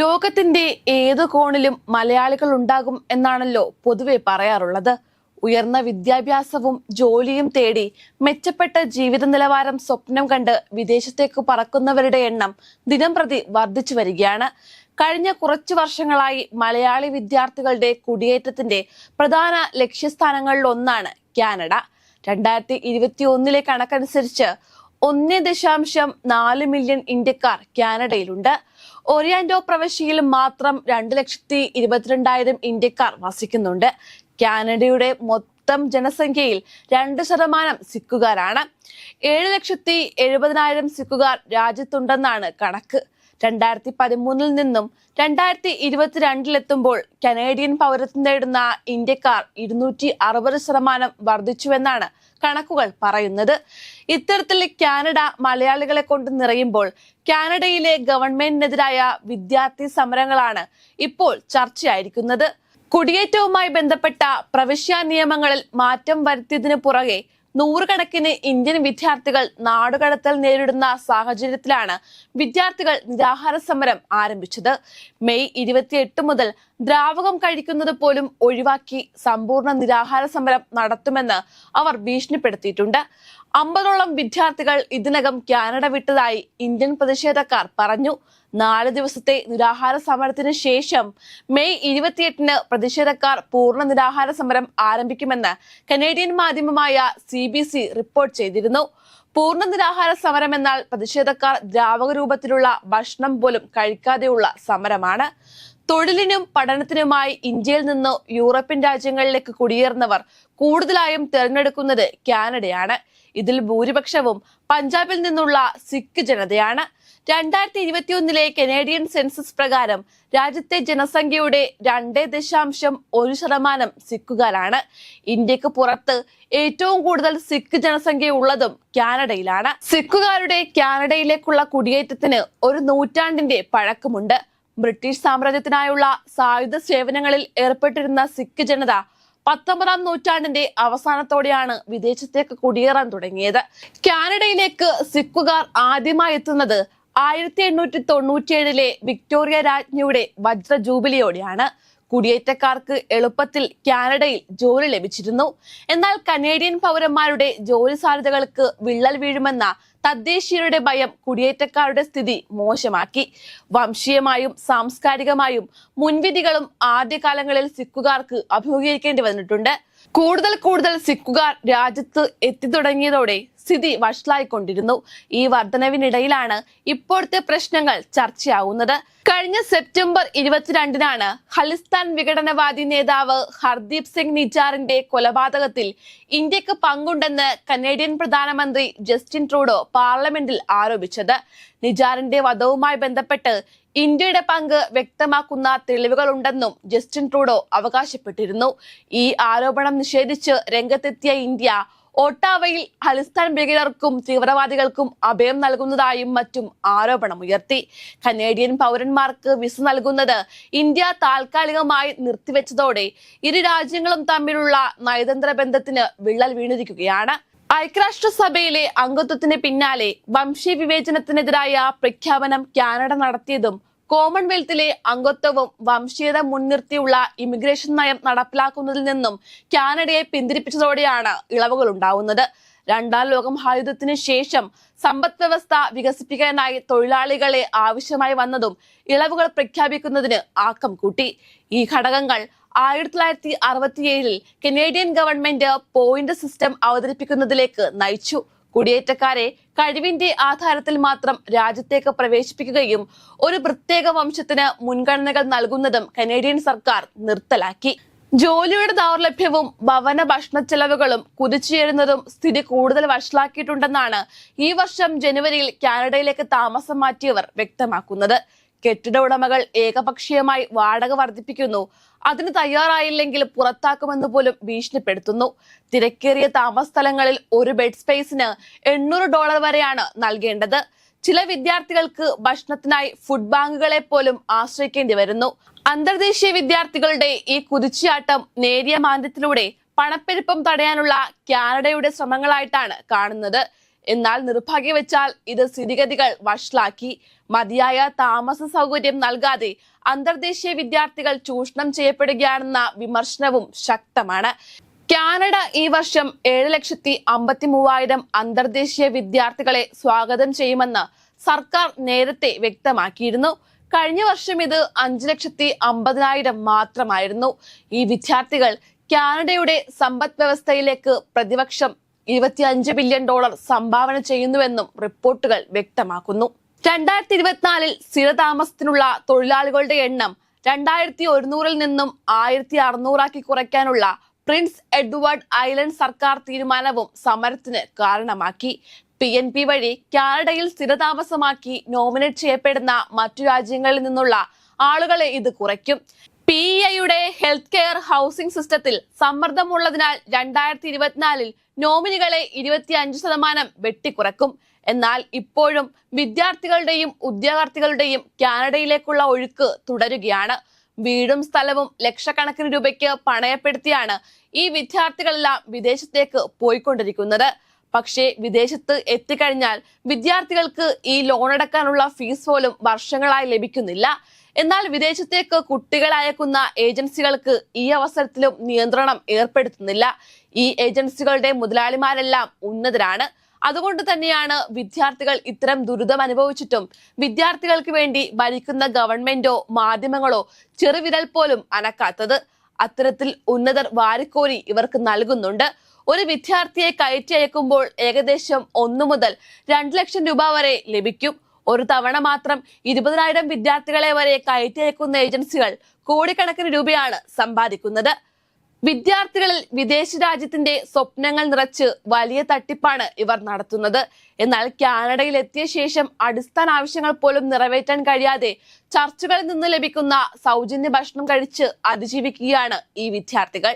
ലോകത്തിന്റെ ഏത് കോണിലും മലയാളികൾ ഉണ്ടാകും എന്നാണല്ലോ പൊതുവെ പറയാറുള്ളത്. ഉയർന്ന വിദ്യാഭ്യാസവും ജോലിയും തേടി മെച്ചപ്പെട്ട ജീവിത നിലവാരം സ്വപ്നം കണ്ട് വിദേശത്തേക്ക് പറക്കുന്നവരുടെ എണ്ണം ദിനംപ്രതി വർദ്ധിച്ചു വരികയാണ്. കഴിഞ്ഞ കുറച്ചു വർഷങ്ങളായി മലയാളി വിദ്യാർത്ഥികളുടെ കുടിയേറ്റത്തിന്റെ പ്രധാന ലക്ഷ്യസ്ഥാനങ്ങളിൽ ഒന്നാണ് കാനഡ. രണ്ടായിരത്തി ഇരുപത്തി ഒന്നിലെ കണക്കനുസരിച്ച് ഒന്ന് ദശാംശം നാല് മില്യൺ ഇന്ത്യക്കാർ കാനഡയിലുണ്ട്. ഒറിയാൻഡോ പ്രവശ്യയിൽ മാത്രം രണ്ട് ലക്ഷത്തി ഇരുപത്തിരണ്ടായിരം ഇന്ത്യക്കാർ വസിക്കുന്നുണ്ട്. കാനഡയുടെ മൊത്തം ജനസംഖ്യയിൽ രണ്ട് ശതമാനം സിക്കുകാരാണ് ഏഴ് ലക്ഷത്തി എഴുപതിനായിരം സിക്കുകാർ രാജ്യത്തുണ്ടെന്നാണ് കണക്ക്. രണ്ടായിരത്തി പതിമൂന്നിൽ നിന്നും രണ്ടായിരത്തി ഇരുപത്തിരണ്ടിലെത്തുമ്പോൾ കനേഡിയൻ പൗരത്വം നേടുന്ന ഇന്ത്യക്കാർ ഇരുന്നൂറ്റി അറുപത് ശതമാനം വർദ്ധിച്ചുവെന്നാണ് കണക്കുകൾ പറയുന്നത്. ഇത്തരത്തിൽ കാനഡ മലയാളികളെ കൊണ്ട് നിറയുമ്പോൾ കാനഡയിലെ ഗവൺമെന്റിനെതിരായ വിദ്യാർത്ഥി സമരങ്ങളാണ് ഇപ്പോൾ ചർച്ചയായിരിക്കുന്നത്. കുടിയേറ്റവുമായി ബന്ധപ്പെട്ട പ്രവിശ്യ നിയമങ്ങളിൽ മാറ്റം വരുത്തിയതിനു പുറകെ നൂറുകണക്കിന് ഇന്ത്യൻ വിദ്യാർത്ഥികൾ നാടുകടത്തൽ നേരിടുന്ന സാഹചര്യത്തിലാണ് വിദ്യാർത്ഥികൾ നിരാഹാര സമരം ആരംഭിച്ചത്. മെയ് ഇരുപത്തിയെട്ട് മുതൽ ദ്രാവകം കഴിക്കുന്നത് പോലും ഒഴിവാക്കി സമ്പൂർണ നിരാഹാര സമരം നടത്തുമെന്ന് അവർ ഭീഷണിപ്പെടുത്തിയിട്ടുണ്ട്. അമ്പതോളം വിദ്യാർത്ഥികൾ ഇതിനകം കാനഡ വിട്ടതായി ഇന്ത്യൻ പ്രതിഷേധക്കാർ പറഞ്ഞു. നാല് ദിവസത്തെ നിരാഹാര സമരത്തിന് ശേഷം മെയ് ഇരുപത്തിയെട്ടിന് പ്രതിഷേധക്കാർ പൂർണ നിരാഹാര സമരം ആരംഭിക്കുമെന്ന് കനേഡിയൻ മാധ്യമമായ സി റിപ്പോർട്ട് ചെയ്തിരുന്നു. പൂർണ നിരാഹാര സമരം എന്നാൽ പ്രതിഷേധക്കാർ ദ്രാവക രൂപത്തിലുള്ള ഭക്ഷണം പോലും കഴിക്കാതെയുള്ള സമരമാണ്. തൊഴിലിനും പഠനത്തിനുമായി ഇന്ത്യയിൽ നിന്ന് യൂറോപ്യൻ രാജ്യങ്ങളിലേക്ക് കുടിയേറുന്നവർ കൂടുതലായും തിരഞ്ഞെടുക്കുന്നത് കാനഡയാണ്. ഇതിൽ ഭൂരിപക്ഷവും പഞ്ചാബിൽ നിന്നുള്ള സിഖ് ജനതയാണ്. രണ്ടായിരത്തി ഇരുപത്തിയൊന്നിലെ കനേഡിയൻ സെൻസസ് പ്രകാരം രാജ്യത്തെ ജനസംഖ്യയുടെ രണ്ട് ദശാംശം ഒരു ശതമാനം സിഖുകാരാണ്. ഇന്ത്യയ്ക്ക് പുറത്ത് ഏറ്റവും കൂടുതൽ സിഖ് ജനസംഖ്യ ഉള്ളതും കാനഡയിലാണ്. സിഖുകാരുടെ കാനഡയിലേക്കുള്ള കുടിയേറ്റത്തിന് ഒരു നൂറ്റാണ്ടിന്റെ പഴക്കമുണ്ട്. ബ്രിട്ടീഷ് സാമ്രാജ്യത്തിനായുള്ള സായുധ സേവനങ്ങളിൽ ഏർപ്പെട്ടിരുന്ന സിഖ് ജനത പത്തൊമ്പതാം നൂറ്റാണ്ടിന്റെ അവസാനത്തോടെയാണ് വിദേശത്തേക്ക് കുടിയേറാൻ തുടങ്ങിയത്. കാനഡയിലേക്ക് സിഖുകാർ ആദ്യമായി എത്തുന്നത് ആയിരത്തി എണ്ണൂറ്റി തൊണ്ണൂറ്റിയേഴിലെ വിക്ടോറിയ രാജ്ഞിയുടെ വജ്ര ജൂബിലിയോടെയാണ് കുടിയേറ്റക്കാർക്ക് എളുപ്പത്തിൽ കാനഡയിൽ ജോലി ലഭിച്ചിരുന്നു. എന്നാൽ കനേഡിയൻ പൗരന്മാരുടെ ജോലി സാധ്യതകൾക്ക് വിള്ളൽ വീഴുമെന്ന തദ്ദേശീയരുടെ ഭയം കുടിയേറ്റക്കാരുടെ സ്ഥിതി മോശമാക്കി. വംശീയമായും സാംസ്കാരികമായും മുൻവിധികളും ആദ്യകാലങ്ങളിൽ സിഖുകാർക്ക് അഭിമുഖീകരിക്കേണ്ടി വന്നിട്ടുണ്ട്. കൂടുതൽ കൂടുതൽ സിഖുകാർ രാജ്യത്ത് എത്തിത്തുടങ്ങിയതോടെ സ്ഥിതി വഷളായിക്കൊണ്ടിരുന്നു. ഈ വർധനവിനിടയിലാണ് ഇപ്പോഴത്തെ പ്രശ്നങ്ങൾ ചർച്ചയാവുന്നത്. കഴിഞ്ഞ സെപ്റ്റംബർ ഇരുപത്തിരണ്ടിനാണ് ഖലിസ്ഥാൻ വിഘടനവാദി നേതാവ് ഹർദീപ് സിംഗ് നിജാറിന്റെ കൊലപാതകത്തിൽ ഇന്ത്യയ്ക്ക് പങ്കുണ്ടെന്ന് കനേഡിയൻ പ്രധാനമന്ത്രി ജസ്റ്റിൻ ട്രൂഡോ പാർലമെന്റിൽ ആരോപിച്ചത്. നിജാറിന്റെ വധവുമായി ബന്ധപ്പെട്ട് ഇന്ത്യയുടെ പങ്ക് വ്യക്തമാക്കുന്ന തെളിവുകളുണ്ടെന്നും ജസ്റ്റിൻ ട്രൂഡോ അവകാശപ്പെട്ടിരുന്നു. ഈ ആരോപണം നിഷേധിച്ച് രംഗത്തെത്തിയ ഇന്ത്യ ഒട്ടാവയിൽ ഖലിസ്ഥാൻ ഭീകരർക്കും തീവ്രവാദികൾക്കും അഭയം നൽകുന്നതായും മറ്റും ആരോപണമുയർത്തി കനേഡിയൻ പൗരന്മാർക്ക് വിസ നൽകുന്നത് ഇന്ത്യ താൽക്കാലികമായി നിർത്തിവെച്ചതോടെ ഇരു രാജ്യങ്ങളും തമ്മിലുള്ള നയതന്ത്ര ബന്ധത്തിന് വിള്ളൽ വീണിരിക്കുകയാണ്. ഐക്യരാഷ്ട്രസഭയിലെ അംഗത്വത്തിന് പിന്നാലെ വംശീയ വിവേചനത്തിനെതിരായ പ്രഖ്യാപനം കാനഡ നടത്തിയതും കോമൺവെൽത്തിലെ അംഗത്വവും വംശീയത മുൻനിർത്തിയുള്ള ഇമിഗ്രേഷൻ നയം നടപ്പിലാക്കുന്നതിൽ നിന്നും കാനഡയെ പിന്തിരിപ്പിച്ചതോടെയാണ് ഇളവുകൾ ഉണ്ടാവുന്നത്. രണ്ടാം ലോക മഹായുദ്ധത്തിന് ശേഷം സമ്പദ് വ്യവസ്ഥ വികസിപ്പിക്കാനായി തൊഴിലാളികളെ ആവശ്യമായി വന്നതും ഇളവുകൾ പ്രഖ്യാപിക്കുന്നതിന് ആക്കം കൂട്ടി. ഈ ഘടകങ്ങൾ ആയിരത്തി തൊള്ളായിരത്തി അറുപത്തിയേഴിൽ കനേഡിയൻ ഗവൺമെന്റ് പോയിന്റ് സിസ്റ്റം അവതരിപ്പിക്കുന്നതിലേക്ക് നയിച്ചു. കുടിയേറ്റക്കാരെ കഴിവിന്റെ ആധാരത്തിൽ മാത്രം രാജ്യത്തേക്ക് പ്രവേശിപ്പിക്കുകയും ഒരു പ്രത്യേക വംശത്തിന് മുൻഗണനകൾ നൽകുന്നതും കനേഡിയൻ സർക്കാർ നിർത്തലാക്കി. ജോലിയുടെ ദൗർലഭ്യവും ഭവന ഭക്ഷണ ചെലവുകളും കുതിച്ചുയരുന്നതും സ്ഥിതി കൂടുതൽ വഷളാക്കിയിട്ടുണ്ടെന്നാണ് ഈ വർഷം ജനുവരിയിൽ കാനഡയിലേക്ക് താമസം മാറ്റിയവർ വ്യക്തമാക്കുന്നത്. കെട്ടിട ഉടമകൾ ഏകപക്ഷീയമായി വാടക വർദ്ധിപ്പിക്കുന്നു. അതിന് തയ്യാറായില്ലെങ്കിൽ പുറത്താക്കുമെന്ന് പോലും ഭീഷണിപ്പെടുത്തുന്നു. തിരക്കേറിയ താമസ സ്ഥലങ്ങളിൽ ഒരു ബെഡ് സ്പേസിന് എണ്ണൂറ് ഡോളർ വരെയാണ് നൽകേണ്ടത്. ചില വിദ്യാർത്ഥികൾക്ക് ഭക്ഷണത്തിനായി ഫുഡ് ബാങ്കുകളെ പോലും ആശ്രയിക്കേണ്ടി വരുന്നു. അന്തർദേശീയ വിദ്യാർത്ഥികളുടെ ഈ കുതിച്ചുചാട്ടം നേരിയ മാന്ദ്യത്തിലൂടെ പണപ്പെരുപ്പം തടയാനുള്ള കാനഡയുടെ ശ്രമങ്ങളായിട്ടാണ് കാണുന്നത്. എന്നാൽ നിർഭാഗ്യവെച്ചാൽ ഇത് സ്ഥിതിഗതികൾ വഷളാക്കി. മതിയായ താമസ സൗകര്യം നൽകാതെ അന്തർദേശീയ വിദ്യാർത്ഥികൾ ചൂഷണം ചെയ്യപ്പെടുകയാണെന്ന വിമർശനവും ശക്തമാണ്. കാനഡ ഈ വർഷം ഏഴ് ലക്ഷത്തി അമ്പത്തി മൂവായിരം അന്തർദേശീയ വിദ്യാർത്ഥികളെ സ്വാഗതം ചെയ്യുമെന്ന് സർക്കാർ നേരത്തെ വ്യക്തമാക്കിയിരുന്നു. കഴിഞ്ഞ വർഷം ഇത് അഞ്ചു ലക്ഷത്തി അമ്പതിനായിരം മാത്രമായിരുന്നു. ഈ വിദ്യാർത്ഥികൾ കാനഡയുടെ സമ്പദ് വ്യവസ്ഥയിലേക്ക് പ്രതിവർഷം ഇരുപത്തിയഞ്ച് ബില്യൺ ഡോളർ സംഭാവന ചെയ്യുന്നുവെന്നും റിപ്പോർട്ടുകൾ വ്യക്തമാക്കുന്നു. രണ്ടായിരത്തി ഇരുപത്തിനാലിൽ സ്ഥിരതാമസത്തിനുള്ള തൊഴിലാളികളുടെ എണ്ണം രണ്ടായിരത്തി ഒരുന്നൂറിൽ നിന്നും ആയിരത്തി അറുന്നൂറാക്കി കുറയ്ക്കാനുള്ള പ്രിൻസ് എഡ്വേർഡ് ഐലൻഡ് സർക്കാർ തീരുമാനവും സമരത്തിന് കാരണമാക്കി. പി എൻ പി വഴി കാനഡയിൽ സ്ഥിരതാമസമാക്കി നോമിനേറ്റ് ചെയ്യപ്പെടുന്ന മറ്റു രാജ്യങ്ങളിൽ നിന്നുള്ള ആളുകളെ ഇത് കുറയ്ക്കും. പി ഐയുടെ ഹെൽത്ത് കെയർ ഹൗസിംഗ് സിസ്റ്റത്തിൽ സമ്മർദ്ദമുള്ളതിനാൽ രണ്ടായിരത്തി ഇരുപത്തിനാലിൽ നോമിനികളെ ഇരുപത്തിയഞ്ച് ശതമാനം വെട്ടിക്കുറക്കും. എന്നാൽ ഇപ്പോഴും വിദ്യാർത്ഥികളുടെയും ഉദ്യോഗാർത്ഥികളുടെയും കാനഡയിലേക്കുള്ള ഒഴുക്ക് തുടരുകയാണ്. വീടും സ്ഥലവും ലക്ഷക്കണക്കിന് രൂപയ്ക്ക് പണയപ്പെടുത്തിയാണ് ഈ വിദ്യാർത്ഥികളെല്ലാം വിദേശത്തേക്ക് പോയിക്കൊണ്ടിരിക്കുന്നത്. പക്ഷേ വിദേശത്ത് എത്തിക്കഴിഞ്ഞാൽ വിദ്യാർത്ഥികൾക്ക് ഈ ലോൺ അടക്കാനുള്ള ഫീസ് പോലും വർഷങ്ങളായി ലഭിക്കുന്നില്ല. എന്നാൽ വിദേശത്തേക്ക് കുട്ടികളെ അയക്കുന്ന ഏജൻസികൾക്ക് ഈ അവസരത്തിലും നിയന്ത്രണം ഏർപ്പെടുത്തുന്നില്ല. ഈ ഏജൻസികളുടെ മുതലാളിമാരെല്ലാം ഉന്നതരാണ്. അതുകൊണ്ട് തന്നെയാണ് വിദ്യാർത്ഥികൾ ഇത്തരം ദുരിതം അനുഭവിച്ചിട്ടും വിദ്യാർത്ഥികൾക്ക് വേണ്ടി ഭരിക്കുന്ന ഗവൺമെന്റോ മാധ്യമങ്ങളോ ചെറുവിരൽ പോലും അനക്കാത്തത്. അത്തരത്തിൽ ഉന്നതർ വാരിക്കോരി ഇവർക്ക് നൽകുന്നുണ്ട്. ഒരു വിദ്യാർത്ഥിയെ കയറ്റി അയക്കുമ്പോൾ ഏകദേശം ഒന്നു മുതൽ രണ്ട് ലക്ഷം രൂപ വരെ ലഭിക്കും. ഒരു തവണ മാത്രം ഇരുപതിനായിരം വിദ്യാർത്ഥികളെ വരെ കയറ്റി അയക്കുന്ന ഏജൻസികൾ കോടിക്കണക്കിന് രൂപയാണ് സമ്പാദിക്കുന്നത്. വിദ്യാർത്ഥികളിൽ വിദേശ രാജ്യത്തിന്റെ സ്വപ്നങ്ങൾ നിറച്ച് വലിയ തട്ടിപ്പാണ് ഇവർ നടത്തുന്നത്. എന്നാൽ കാനഡയിൽ എത്തിയ ശേഷം അടിസ്ഥാന ആവശ്യങ്ങൾ പോലും നിറവേറ്റാൻ കഴിയാതെ ചർച്ചുകളിൽ നിന്ന് ലഭിക്കുന്ന സൗജന്യ ഭക്ഷണം കഴിച്ച് അതിജീവിക്കുകയാണ് ഈ വിദ്യാർത്ഥികൾ.